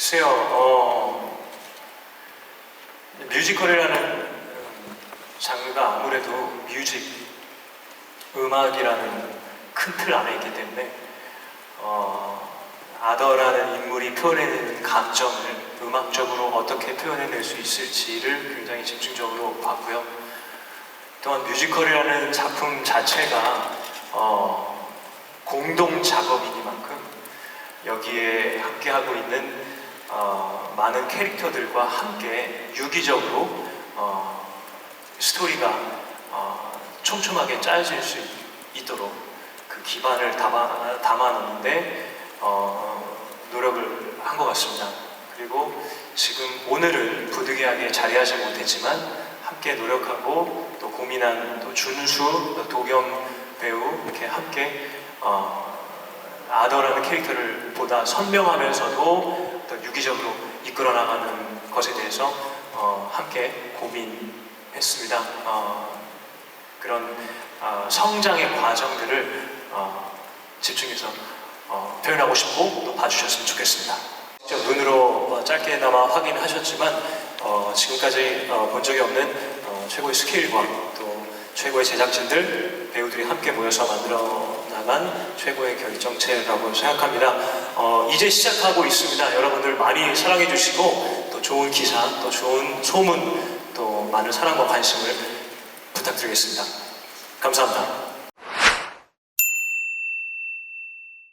글쎄요, 어, 뮤지컬이라는 음, 장르가 아무래도 뮤직, 음악이라는 큰 틀 안에 있기 때문에 어, 아더라는 인물이 표현해내는 감정을 음악적으로 어떻게 표현해낼 수 있을지를 굉장히 집중적으로 봤고요. 또한 뮤지컬이라는 작품 자체가 어, 공동 작업이니만큼 여기에 함께하고 있는 어, 많은 캐릭터들과 함께 유기적으로 어, 스토리가 어, 촘촘하게 짜여질 수 있 도록 그 기반을 담아, 담아놓는데 어, 노력을 한 것 같습니다. 그리고 지금 오늘은 부득이하게 자리하지 못했지만 함께 노력하고 또 고민한 또 준수, 또 도겸 배우 이렇게 함께 어, 아더라는 캐릭터를 보다 선명하면서도 또 유기적으로 이끌어 나가는 것에 대해서 어, 함께 고민했습니다. 어, 그런 어, 성장의 과정들을 어, 집중해서 어, 표현하고 싶고 또 봐주셨으면 좋겠습니다. 눈으로 어, 짧게나마 확인하셨지만 어, 지금까지 어, 본 적이 없는 어, 최고의 스케일과 또 최고의 제작진들 배우들이 함께 모여서 만들어 나간 최고의 결정체라고 생각합니다. 어, 이제 시작하고 있습니다. 여러분들 많이 사랑해 주시고 또 좋은 기사, 또 좋은 소문, 또 많은 사랑과 관심을 부탁드리겠습니다. 감사합니다.